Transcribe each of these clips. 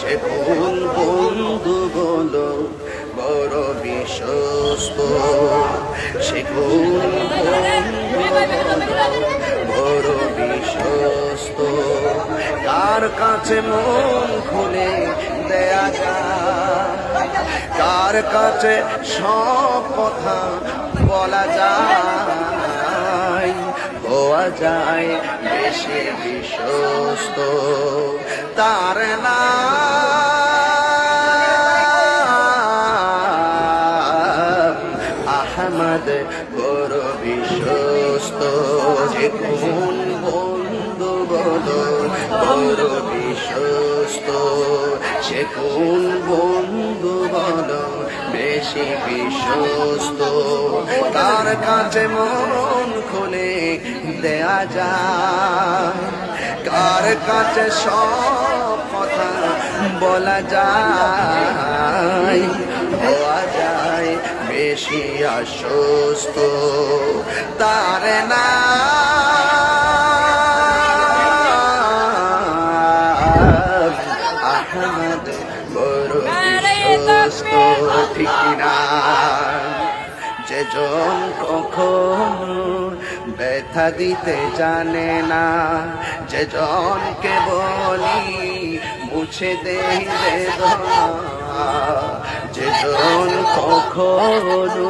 যে কোন বন্ধু বলো বড় বিশ্বস্ত। সে কোন বড় বিশ্বস্ত। কার কাছে মন খুলে দেয়া যায়? কার কাছে সব কথা বলা যায়? হওয়া যায় বেশি বিশ্বস্ত। তার নাম আহমদ বড় বিশ্বস্ত যে কোন বন্ধু বলো বড় বিশ্বস্ত সে কোন বন্ধু বলো বেশি বিশ্বস্ত। তার কাছে মন খুলে দেয়া যায় কার কাছে সব কথা বলা যায়? বেশি আশ্বস্ত তার না। আহমদ বড় বিশ্বস্ত ঠিক না যেজন কখনো ব্যথা দিতে জানে না যেজনকে বলি মুছে দেই বেদনা। যেজন কখনো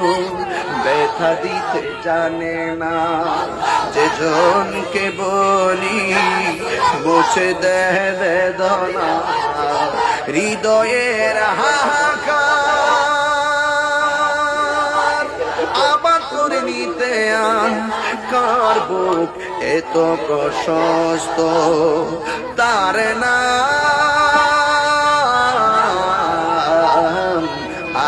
ব্যথা দিতে জানে না। যেজনকে বলি, বসে দেহ বেদনা হৃদয়ের হাহাকার। আবার করে নিতে কার বুক এত প্রশস্ত, তার নাম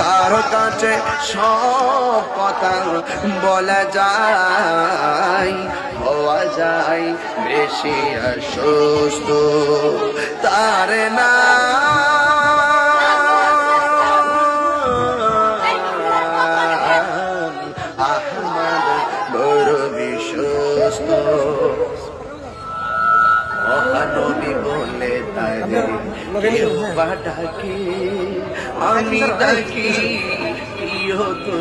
কার কাছে সব কথা বলা যায়, হওয়া যায়, বেশি অসুস্থ, তার না। আহমদ বড় বিশ্বস্ত মহানবী বলে বা ডাকে আমি ডাকি। প্রিয় তো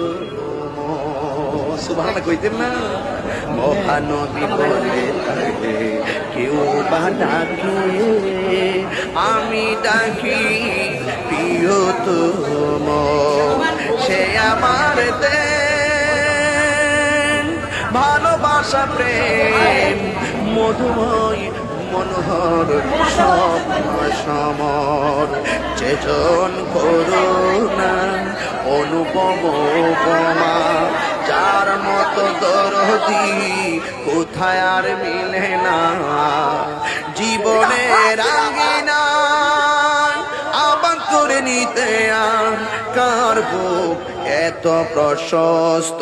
সুভান কইতেন না। মহানবী বলে কেউ বা ডাকে আমি ডাকি প্রিয় তো সে আমার দেন ভালোবাসা প্রেম মধুময় মনোহর স্বপ্ন সমর যেজন করুণা অনুপম উপমা। যার মতো দরদি কোথায় আর মিলে না। জীবনের রাঙ্গিনা আবার করে নিতে আর কার এত প্রশস্ত?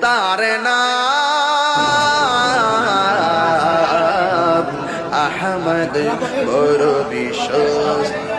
তার নাম আহমদ বড় বিশ্বস্ত